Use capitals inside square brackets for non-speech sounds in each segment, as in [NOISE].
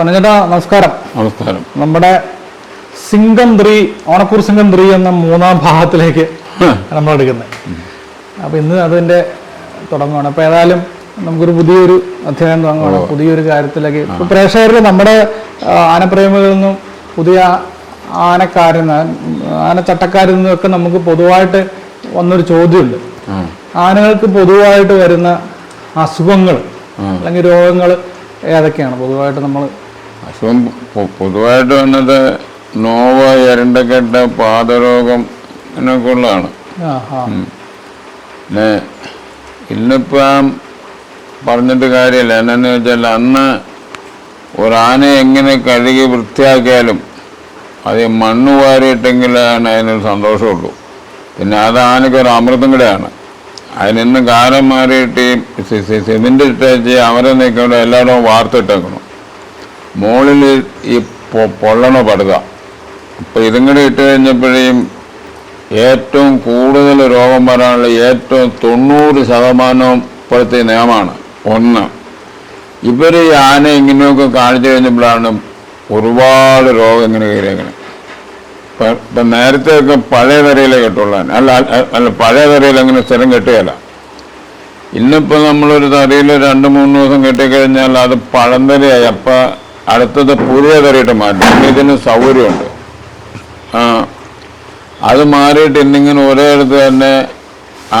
പൊന്നഞ്ചേട്ടാ നമസ്കാരം. നമസ്കാരം. നമ്മുടെ സിംഗം ത്രീ ഓണക്കൂർ സിംഗം ത്രീ എന്ന മൂന്നാം ഭാഗത്തിലേക്ക് നമ്മൾ എടുക്കുന്നത്. അപ്പൊ ഇന്ന് അതിന്റെ തുടങ്ങുകയാണ് അപ്പൊ ഏതായാലും നമുക്കൊരു പുതിയൊരു അധ്യായം തുടങ്ങുകയാണ് പുതിയൊരു കാര്യത്തിലേക്ക്. ഇപ്പൊ പ്രേക്ഷകരിൽ നമ്മുടെ ആനപ്രേമികളിൽ നിന്നും പുതിയ ആനക്കാരിൽ നിന്ന് ആനച്ചട്ടക്കാരിൽ നിന്നൊക്കെ നമുക്ക് പൊതുവായിട്ട് വന്നൊരു ചോദ്യമുണ്ട്. ആനകൾക്ക് പൊതുവായിട്ട് വരുന്ന അസുഖങ്ങൾ അല്ലെങ്കിൽ രോഗങ്ങൾ ഏതൊക്കെയാണ്? പൊതുവായിട്ട് നമ്മൾ അസുഖം പൊതുവായിട്ട് വന്നത് നോവ എരണ്ടക്കെട്ട് പാദരോഗം എന്നൊക്കെ ഉള്ളതാണ് പിന്നെ ഇന്നിപ്പം പറഞ്ഞിട്ട് കാര്യമില്ല. എന്നാന്ന് വെച്ചാൽ അന്ന് ഒരാനയെ എങ്ങനെ കഴുകി വൃത്തിയാക്കിയാലും അത് മണ്ണ് വാരിയിട്ടെങ്കിലാണ് അതിനൊരു സന്തോഷമുള്ളൂ. പിന്നെ അത് ആനയ്ക്ക് ഒരു അമൃതം കൂടെയാണ്. അതിനിന്ന് കാലം മാറിയിട്ട് സിമെന്റ് ഇട്ടേച്ച് അവരെ നിൽക്കുമ്പോൾ എല്ലായിടവും വാർത്തിട്ടേക്കണം. മുകളിൽ ഈ പൊള്ളണ പടുക. അപ്പോൾ ഇതും കൂടി ഇട്ട് കഴിഞ്ഞപ്പോഴേയും ഏറ്റവും കൂടുതൽ രോഗം വരാനുള്ള ഏറ്റവും തൊണ്ണൂറ് ശതമാനം ഇപ്പോഴത്തെ നിയമമാണ്. ഒന്ന്. ഇവർ ആന ഇങ്ങനെയൊക്കെ കാണിച്ചു കഴിഞ്ഞപ്പോഴാണ് ഒരുപാട് രോഗം ഇങ്ങനെ കയറിയേക്കണേ ഇപ്പം നേരത്തെ നേരത്തെയൊക്കെ പഴയ തരയിലേ കെട്ടുള്ളൂ. അല്ല അല്ല- അല്ല പഴയ തരയിൽ അങ്ങനെ സ്ഥിരം കെട്ടുകയല്ല ഇന്നിപ്പോൾ നമ്മളൊരു തറയിൽ രണ്ട് മൂന്ന് ദിവസം കെട്ടിക്കഴിഞ്ഞാൽ അത് പഴന്തരയായി അപ്പം അടുത്തത് പുതിയ തറയിട്ട് മാറ്റും ഇതിന് സൗകര്യമുണ്ട്. ആ അത് മാറിയിട്ട് ഇന്നിങ്ങനെ ഒരേ അടുത്ത് തന്നെ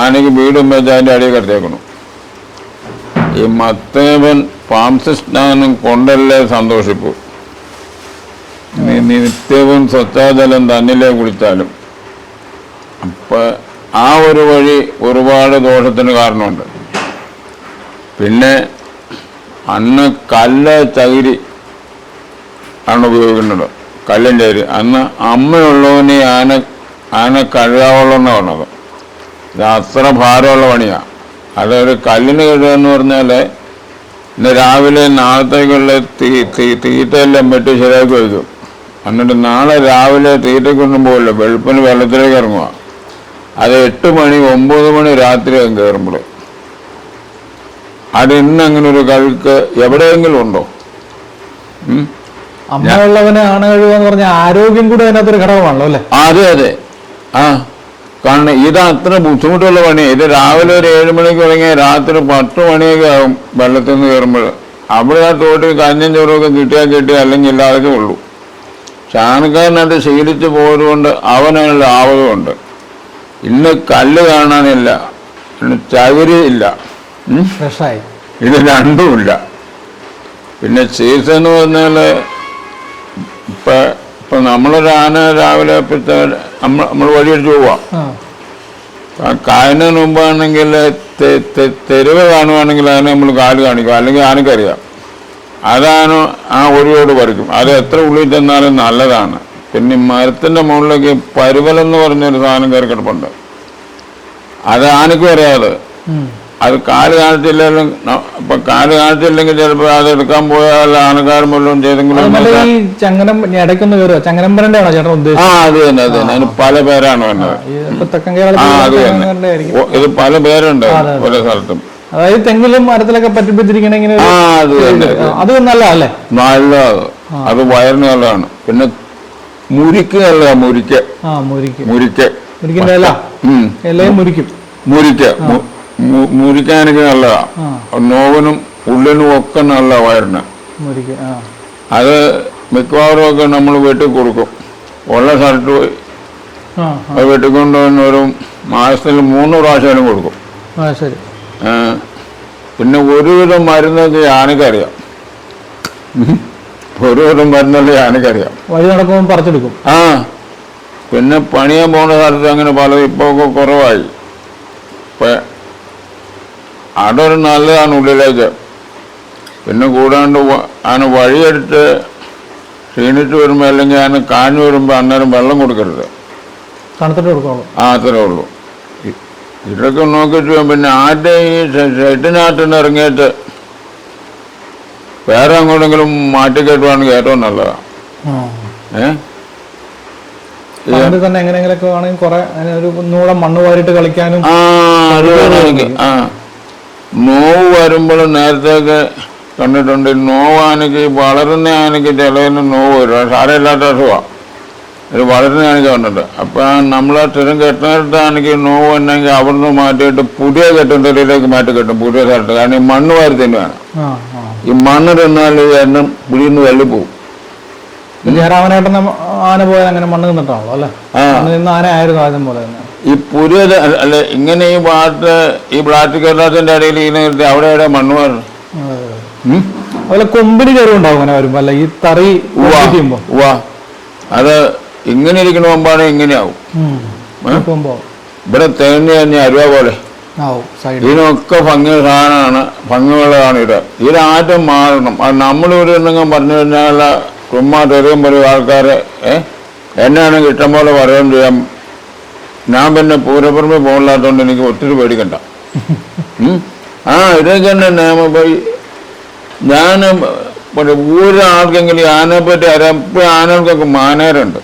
ആനയ്ക്ക് വീടും വെച്ച് അതിന്റെ അടിയിൽ കിടത്തേക്കണം ഈ മത്തേവൻ പാംസസ്നാനം കൊണ്ടല്ലേ സന്തോഷിപ്പു? നിത്യവും സ്വച്ഛാജലം തന്നിലേ കുളിച്ചാലും. അപ്പൊ ആ ഒരു വഴി ഒരുപാട് ദോഷത്തിന് കാരണമുണ്ട്. പിന്നെ അന്ന് കല്ല് ചകിരി ആണ് ഉപയോഗിക്കുന്നത്. കല്ലിന്റെ അരി അന്ന് അമ്മയുള്ളവനെ ആന ആന കഴുകാവുള്ളെന്ന് പറഞ്ഞത്. ഇത് അത്ര ഭാരമുള്ള പണിയാണ് അതൊരു കല്ലിന് കഴുകുക എന്ന് പറഞ്ഞാൽ ഇന്ന് രാവിലെ നാളത്തേക്കുള്ള തീ തീ തീറ്റയെല്ലാം വെട്ടി ശരിയാക്കി വയ്ക്കും എന്നിട്ട് നാളെ രാവിലെ തീറ്റയ്ക്കൊന്നും പോകില്ല വെളുപ്പിന് വെള്ളത്തിലേക്ക് ഇറങ്ങുക അത് എട്ട് മണി ഒമ്പത് മണി രാത്രി അങ്ങ് കയറുമ്പോൾ അത് ഇന്ന് അങ്ങനെ ഒരു കഴുക്ക് എവിടെയെങ്കിലും ഉണ്ടോ? അമ്മയുള്ളവന് ആണ് കഴിയുക എന്ന് പറഞ്ഞാൽ ആരോഗ്യം കൂടെ അതിനകത്തൊരു ഘടകമാണല്ലോ അല്ലേ? അതെ അതെ. ആ കാരണം ഇത് അത്ര ബുദ്ധിമുട്ടുള്ള പണിയാണ് ഇത് രാവിലെ ഒരു ഏഴ് മണിക്ക് തുടങ്ങിയ രാത്രി പത്ത് മണിയൊക്കെ ആകും വെള്ളത്തിൽ നിന്ന് കയറുമ്പോൾ. അവിടെ ആ തോട്ടിൽ കഞ്ഞും ചോറൊക്കെ കിട്ടിയാൽ കിട്ടി അല്ലെങ്കിൽ ഇല്ലാതൊക്കെ ഉള്ളൂ. ചാണക്കാരനത് ശീലിച്ച് പോയതുകൊണ്ട് അവനുള്ള ആവകമുണ്ട് ഇന്ന് കല്ല് കാണാനില്ല. പിന്നെ ചകിരി ഇല്ല. ഇത് രണ്ടുമില്ല പിന്നെ സീസൺ എന്ന് പറഞ്ഞാൽ ഇപ്പം ഇപ്പം നമ്മളൊരു ആന രാവിലെ ഇപ്പോഴത്തെ നമ്മൾ നമ്മൾ വഴിയെടുത്ത് പോവാം. കായനു മുമ്പാണെങ്കിൽ തെരുവ് കാണുവാണെങ്കിൽ അതിനെ നമ്മൾ കാൽ കാണിക്കും. അല്ലെങ്കിൽ ആനക്കറിയാം അതാണ് ആ ഒഴിയോട് പറിക്കും. അത് എത്ര ഉള്ളിൽ ചെന്നാലും നല്ലതാണ്. പിന്നെ മരത്തിന്റെ മുകളിലേക്ക് പരുവലെന്ന് പറഞ്ഞൊരു സാധനം കയറി കിടപ്പുണ്ട്. അത് ആനക്കും അറിയാതെ. അത് കാൽ കാണിച്ചില്ലെങ്കിലും ഇപ്പൊ കാൽ കാണിച്ചില്ലെങ്കിൽ ചിലപ്പോൾ അത് എടുക്കാൻ പോയാൽ ആനക്കാരൻ വല്ലതും ചെയ്തെങ്കിലും ഈ ചങ്ങനം ഇടയ്ക്കൊന്ന് കയറുക ചങ്ങനമ്പരന്റെ ആണോ ചേട്ടൻ ആ ഉദ്ദേശിച്ചത് അത് തന്നെ അത് തന്നെ. അതിന് പല പേരാണ് വന്നത് ആ അത് തന്നെ. ഇത് പല പേരുണ്ട് ആ. പല സ്ഥലത്തും. അതായത് തെങ്ങിലും മരത്തിലൊക്കെ പറ്റിപ്പിച്ചിരിക്കണ ഇങ്ങനെ ആ അത് തന്നെ ആ, അത് നല്ല അല്ലേ നല്ല അത് വയറിന് നല്ലതാണ്. പിന്നെ മുരിക്ക് നല്ലതാ മുരിക്ക്. ആ മുരിക്ക്. മുരിക്ക്. മുരിക്കിന്റെ ഇല. ഇലയും മുരിക്കും. മുരിക്ക്. മുരിക്കാനൊക്കെ നല്ലതാണ് നോവനും ഉള്ളനും ഒക്കെ നല്ല വയറിന്. അത് മിക്കവാറും ഒക്കെ നമ്മൾ വീട്ടിൽ കൊടുക്കും. ഉള്ള സ്ഥലത്ത് പോയി അത് വെട്ടിക്കൊണ്ട് വന്ന് ഒരു മാസത്തിൽ മൂന്ന് പ്രാവശ്യം കൊടുക്കും. പിന്നെ ഒരുവിധം മരുന്നൊക്കെ ആനക്കറിയാം. ഒരുവിധം മരുന്നൊക്കെ ആനക്കറിയാം വഴി നടക്കുമ്പോൾ പറിച്ചെടുക്കും. ആ. പിന്നെ പണിയാൻ പോകുന്ന സ്ഥലത്ത് അങ്ങനെ പല ഇപ്പോൾ കുറവായി. അതൊരു നല്ലതാണ് ഉള്ളിലേക്ക്. പിന്നെ കൂടാണ്ട് അതിന് വഴിയെടുത്ത് ക്ഷീണിച്ച് വരുമ്പോൾ അല്ലെങ്കിൽ അതിന് കാഞ്ഞു വരുമ്പോൾ അന്നേരം വെള്ളം കൊടുക്കരുത്. ആ അത്രേ ഉള്ളൂ. ഇതൊക്കെ നോക്കിയിട്ട് പിന്നെ ആദ്യം ഈ ഷെഡിനകത്തുനിന്ന് ഇറങ്ങിയിട്ട് വേറെ അങ്ങോട്ടെങ്കിലും മാറ്റിക്കെട്ടുവാണെങ്കിൽ ഏറ്റവും നല്ലതാണ് ഏ? തന്നെ എങ്ങനെയെങ്കിലൊക്കെ ആണെങ്കിൽ കുറെ അതിനൊരു ഒന്നുകൂടെ മണ്ണ് വാരിട്ട് കളിക്കാനും ആ അത് വേണം എനിക്ക്. ആ നോവ് വരുമ്പോൾ നേരത്തെ കണ്ടിട്ടുണ്ട്. നോവ് ആനയ്ക്ക് വളരുന്ന ആനയ്ക്ക് ചിലതിന് നോവ് വരും. സാരമില്ലാത്ത അസുഖമാണ് ഒരു വളരുന്ന ആനയ്ക്ക് വന്നിട്ട്. അപ്പം നമ്മൾ സ്ഥിരം കെട്ടുന്നിടത്ത് ആനയ്ക്ക് നോവ് ഉണ്ടെങ്കിൽ അവിടുന്ന് മാറ്റിയിട്ട് പുതിയ കെട്ടുന്നതിലേക്ക് മാറ്റി കെട്ടും പുതിയ സ്ഥലത്ത്. കാരണം ഈ മണ്ണ് വാരി തന്നെയാണ് ഈ മണ്ണ് തിന്നാൽ എണ്ണം പിടിന്ന് വെള്ളിപ്പോവും. ജയരാമനേട്ടൻ ആന പോയാൽ അങ്ങനെ മണ്ണ് തിന്നിട്ടാണല്ലോ അല്ലേ? ആന ആയിരുന്നു ആദ്യം പോലെ തന്നെ. ഈ പുരു അല്ല ഇങ്ങനെ ഈ ഭാഗത്ത് ഈ പ്ലാസ്റ്റിക് കടലാസിന്റെ ഇടയിൽ ഇങ്ങനെ അവിടെ എവിടെ മണ്ണ് വാരണം? അതുപോലെ കൊമ്പിന് അങ്ങനെ വരുമ്പോ അല്ല ഈ തറി വാ. അത് ഇങ്ങനെ ഇരിക്കുന്ന മുമ്പാണ് ഇങ്ങനെയാവും ഇവിടെ തേങ്ങ തന്നെ അരുവ പോലെ. ഇതിനൊക്കെ ഭംഗി സാധനമാണ് ഭംഗിയുള്ളതാണ് ഇത്. ഇതിലാറ്റം മാറണം. അത് നമ്മളിവിടെ എന്തെങ്കിലും പറഞ്ഞു കഴിഞ്ഞാൽ ചുമ്മാ തെറിയും പറയും ആൾക്കാരെ ഏഹ് എന്നാണെങ്കിൽ ഇഷ്ടം പോലെ പറയുകയും ചെയ്യാം. ഞാൻ പിന്നെ പൂരപ്പുറമെ പോകില്ലാത്തോണ്ട് എനിക്ക് ഒത്തിരി പേടിക്കണ്ട കണ്ട. ആ ഇതൊക്കെ തന്നെ നിയമം ഞാൻ പിന്നെ ഒരാൾക്കെങ്കിലും ഈ ആനയെ പറ്റി അറിയാം. ഇപ്പം ആനകൾക്കൊക്കെ മാനേരുണ്ട്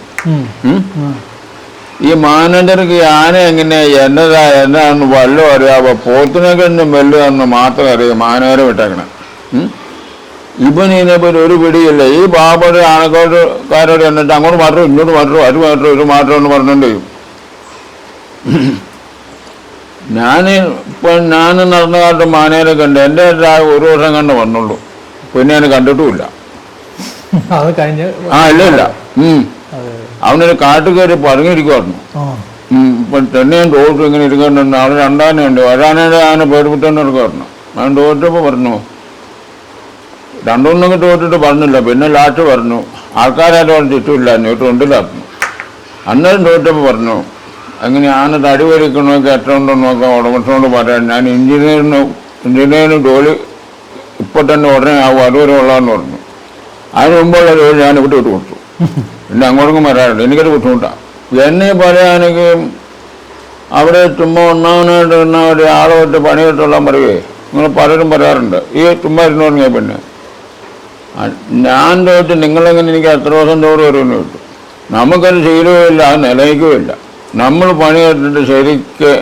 ഈ മാനേജർക്ക് ഈ ആന എങ്ങനെ എന്നതാ എന്നാന്ന് വല്ലതും അറിയാവോ? പോത്തിനൊക്കെ കഴിഞ്ഞും വലുതാന്ന് മാത്രം അറിയാം മാനേരെ വിട്ടേക്കണം? ഇവൻ ഇതിനെപ്പറ്റി ഒരു പിടിയില്ല. ഈ പാവപ്പെട്ട ആനക്കോട്ടുകാരോട് എന്നിട്ട് അങ്ങോട്ട് മാത്രം ഇങ്ങോട്ട് മാത്രം അത് മാത്രം ഇത് മാത്രം എന്ന് പറഞ്ഞുകൊണ്ട് ചെയ്യും. ഞാൻ ഇപ്പം ഞാൻ നടന്ന കാലത്ത് മാനേനെ കണ്ട് എന്റെ ഒരു വർഷം കണ്ട് വന്നുള്ളൂ. പിന്നെ ഞാൻ കണ്ടിട്ടുമില്ല. അത് കഴിഞ്ഞ് ആ ഇല്ല ഇല്ല. അവനൊരു കാട്ടു കയറി ഉം, ഇപ്പം തന്നെയും തോട്ട് ഇങ്ങനെ ഇരിക്കുന്നുണ്ട്. അവിടെ രണ്ടാനുണ്ട് ഒരാനയുടെ ആന പേടിപ്പിട്ടുകൊണ്ട് നടക്കുമായിരുന്നു ഞാൻ തോറ്റപ്പോൾ പറഞ്ഞു. രണ്ടൊന്നൊക്കെ തോറ്റിട്ട് പറഞ്ഞില്ല. പിന്നെ ലാസ്റ്റ് പറഞ്ഞു. ആൾക്കാരായിട്ട് ചുറ്റുമില്ല എന്നിട്ട് ഉണ്ടില്ലായിരുന്നു അന്നേരം തോറ്റപ്പോൾ പറഞ്ഞു. അങ്ങനെ ആന തടി വലിക്കണമെങ്കിൽ നോക്കാം ഉടമസ്ഥനോട് പറയാൻ ഞാൻ എഞ്ചിനീയറിന് എഞ്ചിനീയറിന് ജോലി ഇപ്പൊ തന്നെ ഉടനെ ആവും അതുവരെ ഉള്ളതെന്ന് പറഞ്ഞു. അതിന് മുമ്പുള്ള ജോലി ഞാൻ ഇവിടെ ഇട്ട് കൊടുത്തു. പിന്നെ അങ്ങോട്ടും വരാറുണ്ട് എനിക്കത് ബുദ്ധിമുട്ടാണ് എന്നെ പറയുകയാണെങ്കിൽ അവിടെ ചുമ്മാ ഒന്നാമനായിട്ട് നിന്ന ഒരു ആളെ വിട്ട് പണിയിട്ടുള്ള പറയുകയെ നിങ്ങൾ പലരും പറയാറുണ്ട് ഈ ചുമ്മാ ഇരുന്ന് പറഞ്ഞാൽ പിന്നെ. ആ, ഞാൻ ചോദിച്ചു നിങ്ങളെങ്ങനെ എനിക്ക് എത്ര ദിവസം തോറും വരുമെന്ന് ചോദിച്ചു. നമുക്കത് ശീലവുമില്ല അത് നിലനിൽക്കുകയില്ല. നമ്മൾ പണി പണിയെടുത്തിട്ട് ശരിക്ക്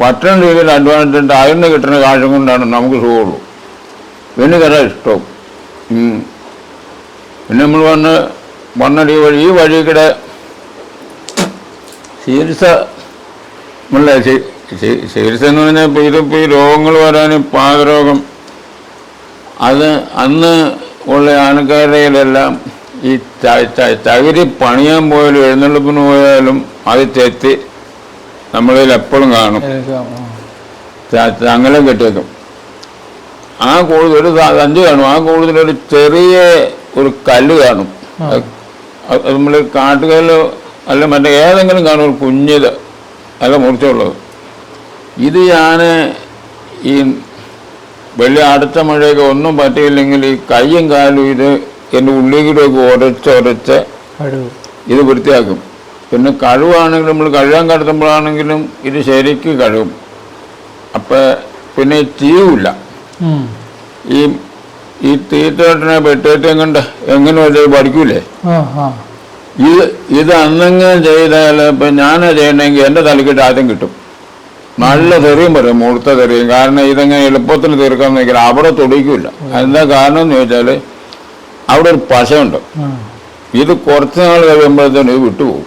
പറ്റുന്ന രീതിയിൽ അധ്വാനിച്ചിട്ട് അതിന് കിട്ടുന്ന കാശും കൊണ്ടാണ് നമുക്ക് സുഖമുള്ളൂ. പിന്നെ കഥ ഇഷ്ടവും പിന്നെ നമ്മൾ വന്ന് വന്ന ഈ വഴി ഈ വഴി കൂടെ ചികിത്സ ചി- ചികിത്സ എന്ന് പറഞ്ഞാൽ ഇപ്പോൾ ഇതിപ്പോൾ ഈ രോഗങ്ങൾ വരാനും പാകരോഗം. അത് അന്ന് ഉള്ള ആൾക്കാരുടെയിലെല്ലാം ഈ തകരി പണിയാൻ പോയാലും എഴുന്നള്ളിപ്പിന് പോയാലും അത് തെറ്റി. നമ്മളിൽ എപ്പോഴും കാണും. തങ്ങലും കെട്ടിവെക്കും ചങ്ങലം കെട്ടിയേക്കും. ആ കൂടുതൽ ഒരു സഞ്ചു കാണും. ആ കൂടുതൽ ഒരു ചെറിയ ഒരു കല്ല് കാണും. നമ്മൾ കാട്ടുകല്ലോ അല്ല മറ്റേ ഏതെങ്കിലും കാണും ഒരു കുഞ്ഞിത് അല്ല മുറിച്ചുള്ളത്. ഇത് ഞാൻ ഈ വലിയ അടുത്ത മഴയൊക്കെ ഒന്നും പറ്റിയില്ലെങ്കിൽ ഈ കയ്യും കാലും ഇത് എന്റെ ഉള്ളിലേക്ക് ഉരച്ച് ഉരച്ച് കഴിവ് ഇത് വൃത്തിയാക്കും. പിന്നെ കഴിവാണെങ്കിലും നമ്മൾ കഴുകാൻ കടത്തുമ്പോഴാണെങ്കിലും ഇത് ശരിക്ക് കഴുകും. അപ്പം പിന്നെ ചീവില്ല ഈ ഈ തീറ്റേട്ടനെ വെട്ടേറ്റം കൊണ്ട് എങ്ങനെ വെച്ചാൽ പഠിക്കൂലേ? ഇത് ഇത് അന്നെങ്ങനെ ചെയ്താൽ ഇപ്പം ഞാനാ ചെയ്യണമെങ്കിൽ എന്റെ തലക്കിട്ട് ആദ്യം കിട്ടും. നല്ല തെറിയും പറയും മുഴുത്ത തെറിയും. കാരണം ഇതെങ്ങനെ എളുപ്പത്തിൽ തീർക്കാൻ നോക്കിയാൽ അവിടെ തൊടിക്കില്ല. എന്താ കാരണം എന്ന് ചോദിച്ചാൽ അവിടെ ഒരു പശയുണ്ട്. ഇത് കുറച്ച് നാൾ കഴിയുമ്പോഴത്തേനും ഇത് വിട്ടുപോകും.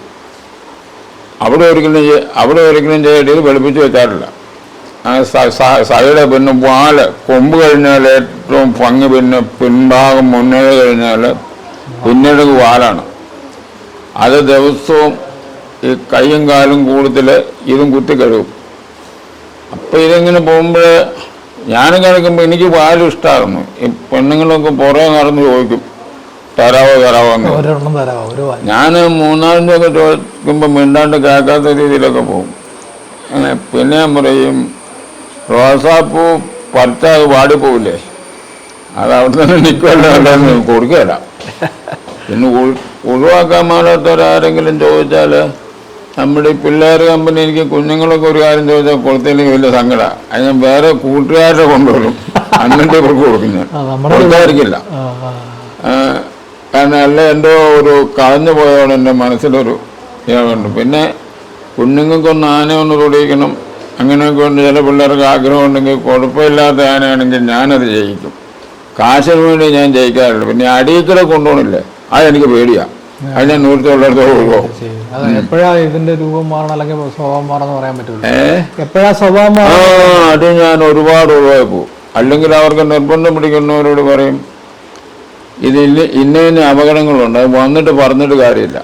അവിടെ ഒരിക്കലും അവിടെ ഒരിക്കലും ചെയ്യേണ്ടത് ഇത് വെളുപ്പിച്ച് വെച്ചാറില്ല ആ സ- സ- സൈഡ് പിന്നെ വാൽ കൊമ്പ് കഴിഞ്ഞാൽ ഏറ്റവും ഭംഗി പിന്നെ പിൻഭാഗം മുന്നേ കഴിഞ്ഞാൽ പിന്നീട് വാലാണ്. അത് ദിവസവും ഈ കൈയും കാലും കൂടുതൽ ഇതും കുത്തി കഴുകും. അപ്പം ഇതിങ്ങനെ പോകുമ്പോൾ ഞാനും കിടക്കുമ്പോൾ എനിക്ക് വാലിഷ്ടമാകുന്നു ഇഷ്ടമാകുന്നു ഈ പെണ്ണുങ്ങളൊക്കെ പുറകെ നടന്ന് ചോദിക്കും തരാവോ തരാവോ ഞാൻ ഒരെണ്ണം തരാം ഒരു മൂന്നാലിന്റെയൊക്കെ ചോദിക്കുമ്പോൾ മിണ്ടാണ്ട് കേൾക്കാത്ത രീതിയിലൊക്കെ പോകും. അങ്ങനെ പിന്നെ ഞാൻ പറയും റോസാപ്പൂ പറിച്ചാൽ വാടിപ്പോവില്ലേ? അത് അവിടെ തന്നെ നിൽക്കുമല്ലോ കൊടുക്കുകയില്ല. പിന്നെ ഒഴി- ഒഴിവാക്കാൻ മേലാത്തവരാരെങ്കിലും ചോദിച്ചാൽ നമ്മുടെ ഈ പിള്ളേർ കമ്പനി എനിക്ക് കുഞ്ഞുങ്ങളൊക്കെ ഒരു കാര്യം ചോദിച്ചാൽ കൊടുത്തില്ലെങ്കിൽ വലിയ സങ്കടമാണ് അത് ഞാൻ വേറെ കൂട്ടുകാരെ കൊണ്ടുവരും. അന്നിട്ട് ഇവർക്ക് കൊടുക്കുന്നത് കൊടുക്കാതിരിക്കില്ല. അല്ല എന്തോ ഒരു കളഞ്ഞു പോയതോടെ എന്റെ മനസ്സിലൊരു ഇതുണ്ട്. പിന്നെ കുഞ്ഞുങ്ങൾക്കൊന്ന് ആന ഒന്ന് തൊടിയിക്കണം. അങ്ങനെയൊക്കെ ഉണ്ട്. ചില പിള്ളേർക്ക് ആഗ്രഹം ഉണ്ടെങ്കിൽ കുഴപ്പമില്ലാത്ത ആനയാണെങ്കിൽ ഞാനത് ജയിക്കും. കാശിന് വേണ്ടി ഞാൻ ജയിക്കാറില്ല. പിന്നെ അടിയക്കടെ കൊണ്ടുപോകണില്ലേ? അതെനിക്ക് പേടിയാ. അത് ഞാൻ നൂറ്റോളടുത്ത് പോകുമോ ശരി. അത് എപ്പോഴാ ഇതിന്റെ രൂപം മാറണം അല്ലെങ്കിൽ സ്വഭാവം മാറണം പറയാൻ എപ്പോഴാ സ്വഭാവം അത് ഞാൻ ഒരുപാട് ഒഴിവായി പോകും അല്ലെങ്കിൽ അവർക്ക് നിർബന്ധം പിടിക്കുന്നവരോട് പറയും ഇത് ഇന്ന ഇന്ന ഇന്ന അപകടങ്ങളുണ്ട്. അത് വന്നിട്ട് പറഞ്ഞിട്ട് കാര്യമില്ല.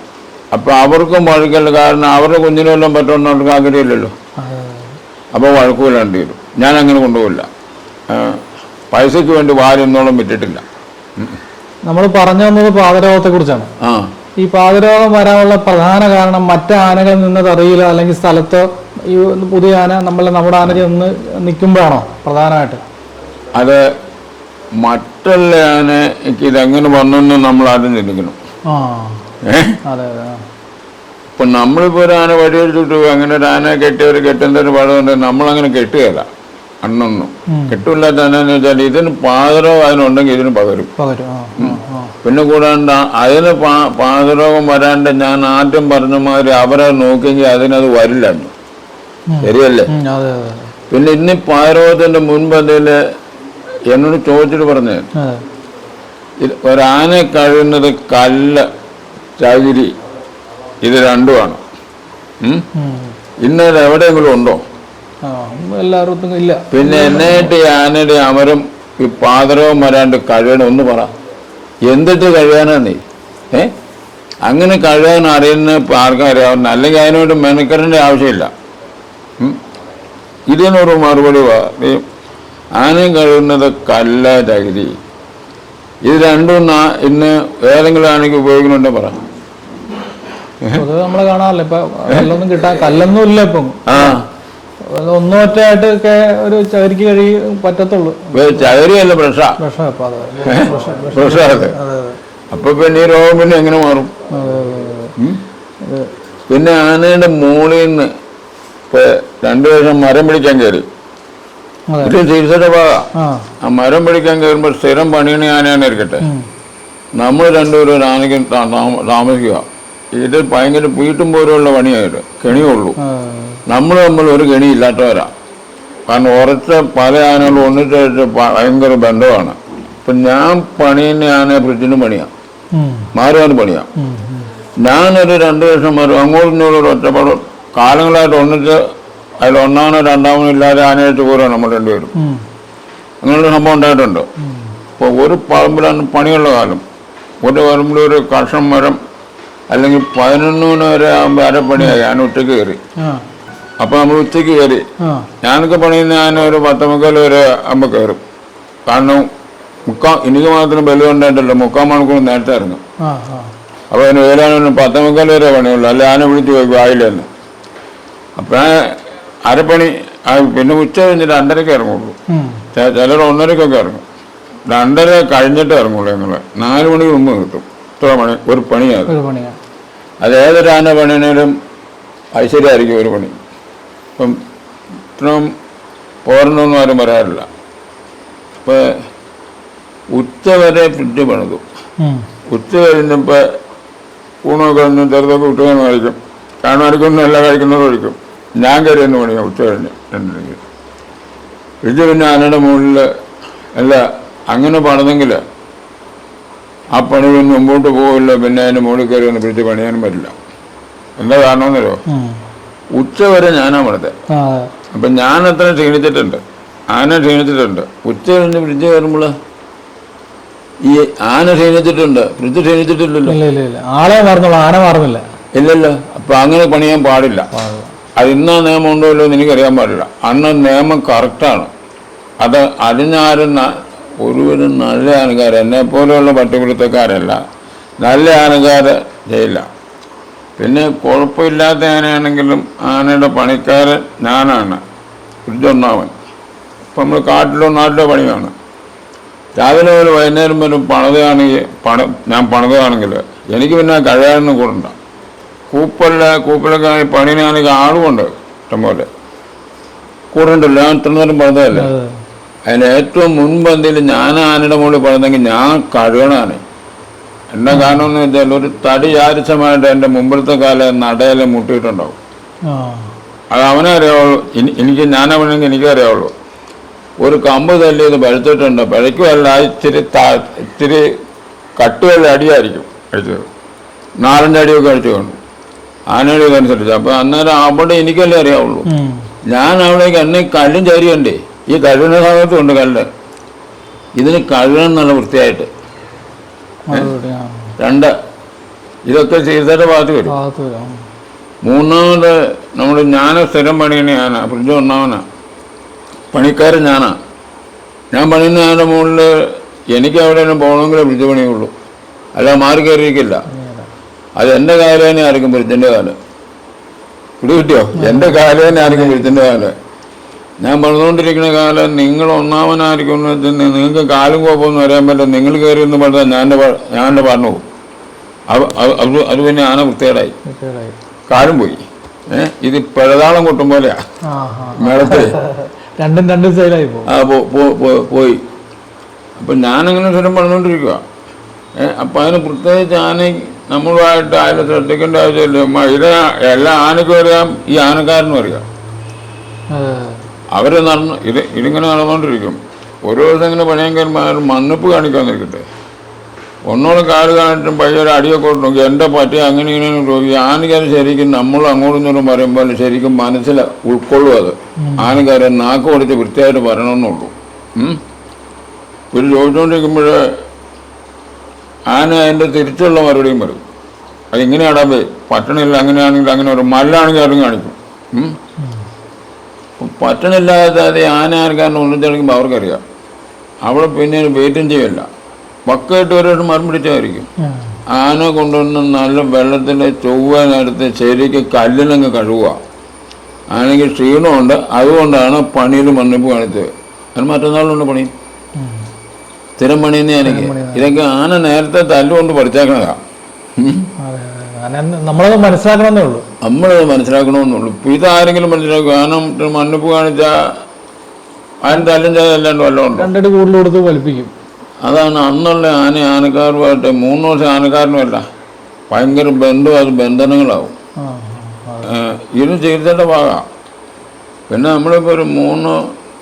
അപ്പൊ അവർക്കും വഴക്കല്ല കാരണം അവരുടെ കുഞ്ഞിനെല്ലാം പറ്റുമെന്ന് അവർക്ക് ആഗ്രഹമില്ലല്ലോ. അപ്പോൾ വഴക്കുമില്ലാണ്ട് വരും. ഞാൻ അങ്ങനെ കൊണ്ടുപോകില്ല പൈസയ്ക്ക് വേണ്ടി വാരൊന്നോളം വിറ്റിട്ടില്ല. നമ്മൾ പറഞ്ഞു വന്നത് പാതരോഗത്തെ കുറിച്ചാണ്. ഈ പാതരോഗം വരാനുള്ള പ്രധാന കാരണം മറ്റ് ആനകളിൽ നിന്ന് അല്ലെങ്കിൽ സ്ഥലത്ത് ഈ പുതിയ ആന നമ്മളെ നമ്മുടെ ആനയിൽ നിന്ന് നിൽക്കുമ്പോഴാണോ പ്രധാനമായിട്ട്? അത് മറ്റുള്ള ആനയ്ക്ക് ഇതെങ്ങനെ വന്നെന്ന് നമ്മൾ ആദ്യം ചിന്തിക്കണം. ഇപ്പൊ നമ്മളിപ്പോ ഒരു ആന വെച്ചിട്ട് അങ്ങനെ ഒരു ആന കെട്ടിയ ഒരു കെട്ടുന്ന ഒരു പടമുണ്ട് നമ്മളങ്ങനെ കെട്ടുകയല്ല അണ്ണൊന്നും കെട്ടില്ലാത്ത ആനെന്ന് വെച്ചാൽ ഇതിന് പാതരോഗം അതിനുണ്ടെങ്കിൽ ഇതിന് പകരും. പിന്നെ കൂടാണ്ട് അതിന് പാ പാതരോഗം വരാണ്ട് ഞാൻ ആദ്യം പറഞ്ഞ മാതിരി അവരെ നോക്കിയെങ്കിൽ അതിനത് വരില്ല. ശരിയല്ലേ? പിന്നെ ഇന്ന് പാതരോഗത്തിന്റെ മുൻപന്തിയിൽ എന്നോട് ചോദിച്ചിട്ട് പറഞ്ഞു. ഒരാനെ കഴിയുന്നത് കല്ല് ചകിരി ഇത് രണ്ടുമാണ്. ഇന്നത് എവിടെയെങ്കിലും ഉണ്ടോ? എല്ലാവർക്കും ഇല്ല. പിന്നെ എന്നായിട്ട് ഈ ആനയുടെ അമരം ഈ പാതരവും വരാണ്ട് കഴിയണം ഒന്ന് പറ. എന്തിട്ട് കഴിയാനാ നീ? ഏ? അങ്ങനെ കഴിയാൻ അറിയുന്ന ആർക്കും അറിയാവുന്ന അല്ലെങ്കിൽ അതിനോട് മെനക്കെടേണ്ട ആവശ്യമില്ല? ഇതിനൊരു മറുപടി ആനയും കഴുകുന്നത് കല്ല ചകിരി ഇത് രണ്ടും ഇന്ന് ഏതെങ്കിലും ആണെങ്കിൽ ഉപയോഗിക്കുന്നുണ്ടോ പറ. പൊതുവെ നമ്മൾ കാണാറില്ല ഇപ്പൊ കല്ലൊന്നും കിട്ടാൻ കല്ലൊന്നും ഇല്ല ഇപ്പം. ആ. ഒന്നും ഒറ്റയായിട്ട് ഒക്കെ ഒരു ചകരിക്ക് കഴി പറ്റത്തുള്ളൂ. ചകിരിയല്ല അതെ. അതെ. അപ്പൊ പിന്നെ ഈ രോഗം പിന്നെ എങ്ങനെ മാറും? പിന്നെ ആനയുടെ മൂളിന്ന് നിന്ന് ഇപ്പൊ രണ്ടു വർഷം മരം പിടിക്കാൻ കയറി. ചികിത്സയുടെ ഭാഗം ആ. മരം പിടിക്കാൻ കയറുമ്പോൾ സ്ഥിരം പണിയണ ആനയാണ് ഇരിക്കട്ടെ. നമ്മൾ രണ്ടുപേരും ആനയ്ക്ക് താമസിക്കുക. ഇത് ഭയങ്കര വീട്ടും പോലുള്ള പണിയായിട്ട്. കെണിയുള്ളൂ നമ്മൾ തമ്മിൽ ഒരു കെണി ഇല്ലാത്തവരാ. കാരണം ഉറച്ച പല ആനകളും ഒന്നിച്ചായിട്ട് ഭയങ്കര ബന്ധമാണ്. ഇപ്പൊ ഞാൻ പണിയുന്ന ആന ഫ്രിഡ്ജിനും പണിയാ. ഉം, മാറുവാൻ പണിയാ. ഞാനൊരു രണ്ട് വർഷം മാറും അങ്ങോട്ടും ഇങ്ങോട്ടും ഒറ്റപ്പാട് കാലങ്ങളായിട്ട് ഒന്നിച്ച് അതിൽ ഒന്നാമനോ രണ്ടാമനോ ഇല്ലാതെ ആനയായിട്ട് പോരാ നമ്മൾ രണ്ടുപേരും. അങ്ങനെയുള്ള സംഭവം ഉണ്ടായിട്ടുണ്ട്. ഇപ്പോൾ ഒരു പറമ്പിലാണ് പണിയുള്ള കാലം. ഒരു പറമ്പിൽ ഒരു കർഷം മരം അല്ലെങ്കിൽ പതിനൊന്ന് മണി വരെ ആകുമ്പോൾ അരപ്പണിയായി ഞാൻ ഉച്ചയ്ക്ക് കയറി. അപ്പൊ അപ്പോൾ നമ്മൾ ഉച്ചയ്ക്ക് കയറി. ഞാനൊക്കെ പണിയുന്ന ഞാൻ ഒരു പത്ത് മുക്കാൽ വരെ ആകുമ്പോൾ കയറും. കാരണം മുക്കാ എനിക്ക് മാത്രം ബലം ഉണ്ടായിട്ടല്ലോ. മുക്കാൽ മണിക്കൂർ നേരത്തെ ഇറങ്ങും. അപ്പോൾ അതിന് വേലാനും പത്തമുക്കാൽ വരെ പണിയുള്ളൂ. അല്ല ആന വിളിച്ച് പോയി ആയില്ലെന്ന് അപ്പം അരപ്പണി ആ, പിന്നെ ഉച്ച കഴിഞ്ഞിട്ട് രണ്ടരക്ക് ഇറങ്ങുള്ളൂ. ചിലർ ഒന്നരക്കൊക്കെ ഇറങ്ങും. രണ്ടര കഴിഞ്ഞിട്ട് ഇറങ്ങുള്ളൂ ഞങ്ങൾ നാല് മണിക്ക് മുമ്പ് കിട്ടും ഇത്ര മണി ഒരു പണിയാണ് അത് ഏതൊരു ആന പണിയാണേലും ഐശ്വര്യമായിരിക്കും ഒരു പണി. ഇപ്പം ഇത്രയും പോരണമെന്നും ആരും പറയാറില്ല. ഇപ്പം ഉച്ച വരെ ഫ്രിഡ്ജ് പണിതു. ഉച്ച കഴിഞ്ഞപ്പോൾ ഊണൊക്കെ കഴിഞ്ഞ് ചെറുതൊക്കെ വിട്ടുകാൻ കഴിക്കും. കാണുമാർക്കൊന്നും എല്ലാം കഴിക്കുന്നത് കഴിക്കും ഞാൻ കയറിയെന്ന് പറഞ്ഞ ഉച്ച കഴിഞ്ഞ് ഇത് പിന്നെ ആനയുടെ മുകളിൽ അല്ല അങ്ങനെ പണിതെങ്കിൽ ആ പണി പിന്നെ മുമ്പോട്ട് പോകില്ല പിന്നെ അതിന്റെ മുകളിൽ കയറി ഒന്ന് പിടിച്ച് പണിയാനും പറ്റില്ല. എന്താ കാരണമെന്നല്ലോ. ഉച്ച വരെ ഞാനാ പണിതത് അപ്പം ഞാൻ അത്ര ക്ഷീണിച്ചിട്ടുണ്ട്. ആന ക്ഷീണിച്ചിട്ടുണ്ട്. ഉച്ച കഴിഞ്ഞ് ഫ്രിഡ്ജ് കയറുമ്പോൾ ഈ ആന ക്ഷീണിച്ചിട്ടുണ്ട്. ഫ്രിഡ്ജ് ക്ഷീണിച്ചിട്ടില്ലല്ലോ. ആളെ മാറുന്നുള്ളൂ ആന മാറുന്നില്ല. ഇല്ലല്ലോ. അപ്പൊ അങ്ങനെ പണിയാൻ പാടില്ല. അത് ഇന്നാ നിയമം ഉണ്ടോ ഇല്ലോ എന്ന് എനിക്കറിയാൻ പാടില്ല. അന്ന് നിയമം കറക്റ്റാണ് അത് അതിനാരും ഒരുവരും നല്ല ആനക്കാർ എന്നെ പോലെയുള്ള പട്ടുപിടുത്തക്കാരല്ല. നല്ല ആനക്കാർ ചെയ്യില്ല പിന്നെ കുഴപ്പമില്ലാത്ത ആനയാണെങ്കിലും ആനയുടെ പണിക്കാരൻ ഞാനാണ്. ഫ്രിഡ്ജൊന്നാവൻ ഇപ്പം നമ്മൾ കാട്ടിലോ നാട്ടിലോ പണിയാണ്. രാവിലെ പോലെ വൈകുന്നേരം വരും പണിതയാണെങ്കിൽ പണ ഞാൻ പണിതയാണെങ്കിൽ എനിക്ക് പിന്നെ കഴിയാനൊന്നും കൂടണ്ട. കൂപ്പല്ല കൂപ്പലൊക്കെ ആണെങ്കിൽ പണിനാണെങ്കിൽ ആളുമുണ്ട് ഇഷ്ടംപോലെ. കൂടുണ്ടല്ലോ ഞാൻ ഇത്ര നേരം പണിതല്ലേ അതെ. അതിന് ഏറ്റവും മുൻപന്തിയിൽ ഞാൻ ആനയുടെ മുകളിൽ പറഞ്ഞെങ്കിൽ ഞാൻ കഴുകണാണ്. എന്നാ കാരണം എന്ന് വെച്ചാൽ ഒരു തടി ആരിച്ചമായിട്ട് എന്റെ മുമ്പിലത്തെ കാലം നടയിലെ മുട്ടിയിട്ടുണ്ടാവും. അത് അവനെ അറിയാവുള്ളൂ എനിക്ക് ഞാനാവണമെങ്കിൽ എനിക്കേ അറിയാവുള്ളൂ ഒരു കമ്പ് തല്ലിയത് പഴുത്തിട്ടുണ്ട്. പഴയ്ക്കുമല്ല ഇത്തിരി ഇത്തിരി കട്ടുകളുടെ അടിയായിരിക്കും. അടിച്ചത്. നാലഞ്ചടിയൊക്കെ അടിച്ചു കൊണ്ട്. ആനയുടെ അനുസരിച്ച് അപ്പൊ അന്നേരം അവിടെ എനിക്കല്ലേ അറിയാവുള്ളൂ. ഞാൻ അവിടേക്ക് എന്നെ കല്ലും ചരിയുണ്ടേ? ഈ സമയത്തും ഉണ്ട് കല്ല്. ഇതിന് കഴുകണം നല്ല വൃത്തിയായിട്ട്. രണ്ട്. ഇതൊക്കെ ചെയ്തതിന്റെ ഭാഗത്ത് വരും. മൂന്നാമത് നമ്മൾ ഞാൻ സ്ഥിരം പണിയണ ഞാനാ. ഫ്രിഡ്ജ് ഒന്നാമനാ. പണിക്കാരൻ ഞാനാ. ഞാൻ പണിയുന്ന ഞാന്റെ മുകളിൽ എനിക്ക് എവിടെയെങ്കിലും പോകണമെങ്കിലേ ഫ്രിഡ്ജ് പണിയുള്ളൂ. അല്ല മാറി കയറിയിരിക്കില്ല. അത് എന്റെ കാലം തന്നെ ആയിരിക്കും പുരുത്തിന്റെ കാലം. ഇവിടെ കിട്ടിയോ? എന്റെ കാലം തന്നെ ആയിരിക്കും പുരുത്തിന്റെ കാലം. ഞാൻ പറഞ്ഞുകൊണ്ടിരിക്കുന്ന കാലം നിങ്ങൾ ഒന്നാമനായിരിക്കും നിങ്ങൾക്ക് കാലും കോപ്പമൊന്നും അറിയാൻ പറ്റില്ല. നിങ്ങൾ കയറി എന്ന് പറഞ്ഞാൽ ഞാൻ ഞാൻ എന്റെ പറഞ്ഞു പോകും അത് അത് പിന്നെ ആന വൃത്തികേടായി. കാലും പോയി. ഏഹ് ഇത് പിഴതാളം കൊട്ടും പോലെയാ. മേളത്തെ [LAUGHS] രണ്ടും രണ്ടും സൈഡായി പോയി. അപ്പം ഞാനങ്ങനെ സ്ഥലം പറഞ്ഞുകൊണ്ടിരിക്കുക അപ്പം അതിന് പ്രത്യേകിച്ച് ആന നമ്മളുമായിട്ട് ആരും ശ്രദ്ധിക്കേണ്ട ആവശ്യമില്ല. ഇത് എല്ലാ ആനയ്ക്കും അറിയാം ഈ ആനക്കാരനും അറിയാം. അവർ അവർ നടന്ന് ഇത് ഇതിങ്ങനെ നടന്നുകൊണ്ടിരിക്കും ഓരോ ദിവസം ഇങ്ങനെ പണിയാൻ മണ്ണിപ്പ് കാണിക്കാൻ നിൽക്കട്ടെ. ഒന്നോട് കാട് കാണിട്ടും പയ്യൊരു അടിയൊക്കെ നോക്കി എന്റെ പറ്റി അങ്ങനെ ഇങ്ങനെ നോക്കി. ആനക്കാരൻ ശരിക്കും നമ്മൾ അങ്ങോട്ടും ഇങ്ങോട്ടും പറയുമ്പോൾ ശരിക്കും മനസ്സിൽ ഉൾക്കൊള്ളും അത്. ആനക്കാരൻ നാക്ക് കൊടുത്ത് വൃത്തിയായിട്ട് പറയണമെന്നുള്ളൂ ഉം. ഒരു ചോദിച്ചുകൊണ്ടിരിക്കുമ്പോൾ ആന അതിന്റെ തിരിച്ചുള്ള മറുപടിയും വരും. അതെങ്ങനെയാടാ പറ്റണില്ല അങ്ങനെയാണെങ്കിൽ അങ്ങനെ ഒരു മല്ലാണെങ്കിൽ അതും കാണിക്കും. പറ്റണില്ലാതെ അത് ആന ആർക്കാരനെ തെളിക്കുമ്പോൾ അവർക്കറിയാം. അവിടെ പിന്നെ വെയിറ്റും ചെയ്യില്ല. പക്കായിട്ട് ഒരു മറുപിടിച്ചായിരിക്കും ആന കൊണ്ടുവന്ന് നല്ല വെള്ളത്തിൽ ചൊവ്വനടുത്ത് ശരിക്ക് കല്ലിനങ്ങ് കഴുകുക. ആനയ്ക്ക് ക്ഷീണമുണ്ട്. അതുകൊണ്ടാണ് പണിയിൽ മണ്ണിപ്പ് കാണിച്ചത്. അതിന് മറ്റന്നാളുണ്ട് പണി. സ്ഥിരം തന്നെയാണ് തന്നെ എനിക്ക് ഇതൊക്കെ ആന നേരത്തെ തല്ലുകൊണ്ട് പഠിച്ചേക്കണതാ. നമ്മളത് മനസ്സിലാക്കണമെന്നേ ഉള്ളൂ. നമ്മളത് മനസ്സിലാക്കണമെന്നുള്ളൂ ഇതാരെങ്കിലും മനസ്സിലാക്കും. കാരണം മണ്ണിപ്പ് കാണിച്ചാൽ ആരും തല്ലും ചെയ്തല്ലാണ്ട് വല്ലതും ഉണ്ടോ? രണ്ടടി കൂടുതൽ കൊടുത്ത് വലിപ്പിക്കും. അതാണ് അന്നുള്ള ആന ആനക്കാരുമായിട്ട് മൂന്ന് വർഷം ആനക്കാരനുമല്ല. ഭയങ്കര ബന്ധം അത് ബന്ധനങ്ങളാവും. ഇത് ചികിത്സയുടെ ഭാഗമാണ് പിന്നെ നമ്മളിപ്പോൾ ഒരു മൂന്ന്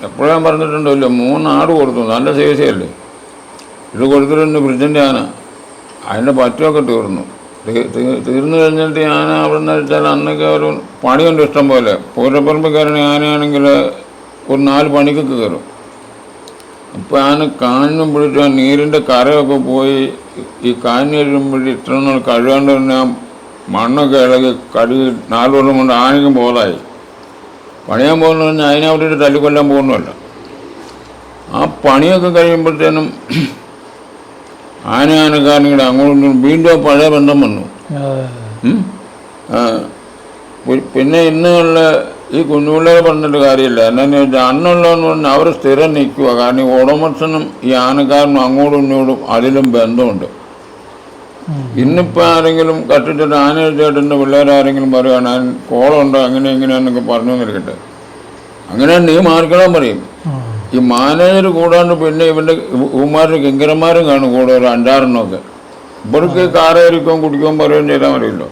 എപ്പോഴും പറഞ്ഞിട്ടുണ്ടല്ലോ മൂന്ന് ആട് കൊടുത്തു. നല്ല ചികിത്സയല്ലേ? ഇത് കൊടുത്തിട്ടുണ്ട് ഫ്രിഡ്ജിന്റെ ആന. അതിന്റെ പറ്റുമൊക്കെ തീർന്നു. തീർന്നു കഴിഞ്ഞിട്ട് ആന അവിടെ നിന്ന് വെച്ചാൽ അന്നൊക്കെ ഒരു പണിയുണ്ട് ഇഷ്ടം പോലെ. പൂരപ്പറമ്പ് കയറണ ആനയാണെങ്കിൽ ഒരു നാല് പണിക്ക് കയറും. അപ്പോൾ ആന കാഞ്ഞും പിടിച്ച് ആ നീരിന്റെ കരയൊക്കെ പോയി ഈ കാഞ്ഞ് പിടി ഇത്ര നാൾ കഴുകാണ്ട് തന്നെ മണ്ണൊക്കെ ഇളകി കഴുകി നാല് വർഷം കൊണ്ട് ആനയ്ക്കും ബോധമായി. പണിയാൻ പോകുന്ന പറഞ്ഞാൽ അതിനെ അവിടെ തല്ലിക്കൊല്ലാൻ പോകുന്നതല്ല. ആ പണിയൊക്കെ കഴിയുമ്പോഴത്തേനും ആന ആനക്കാരനിവിടെ അങ്ങോട്ടും വീണ്ടും ആ പഴയ ബന്ധം വന്നു. പിന്നെ ഇന്നുള്ള ഈ കുഞ്ഞുപിള്ളേരെ പറഞ്ഞിട്ട് കാര്യമില്ല. എന്നാന്ന് വെച്ചാൽ അന്നുള്ളതെന്ന് പറഞ്ഞാൽ അവർ സ്ഥിരം നിൽക്കുക കാരണം ഈ ഉടമസ്ഥനും ഈ ആനക്കാരനും അങ്ങോട്ടും ഇങ്ങോട്ടും അതിലും ബന്ധമുണ്ട്. ഇന്നിപ്പോൾ ആരെങ്കിലും കട്ടിട്ടിട്ട് ആന ചേട്ടന്റെ പിള്ളേരാരെങ്കിലും പറയുകയാണ് "ആൻ കോളമുണ്ടോ അങ്ങനെ എങ്ങനെയാണെന്നൊക്കെ പറഞ്ഞു എന്നിരിക്കട്ടെ അങ്ങനെ നീ മാർക്കണം പറയും. ഈ മാനേജർ കൂടാണ്ട് പിന്നെ ഇവന്റെ ഇവന്മാരുടെ കിങ്കരന്മാരും കാണും കൂടെ ഒരു അഞ്ചാറെണ്ണമൊക്കെ. ഇവർക്ക് കാറേരിക്കുകയും കുടിക്കുകയും പറയുകയും ചെയ്താൽ മതിയല്ലോ.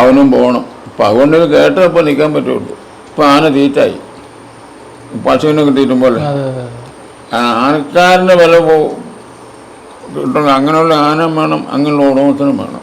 അവനും പോകണം. അപ്പം അതുകൊണ്ട് കേട്ടപ്പോൾ നിൽക്കാൻ പറ്റുള്ളൂ. ഇപ്പം ആന തീറ്റായി. പശുവിനെ കിട്ടിയിട്ടും പോലെ. ആനക്കാരന്റെ വില പോ കിട്ടണം. അങ്ങനെയുള്ള ആന വേണം അങ്ങനെയുള്ള ഉടമസ്ഥനും വേണം.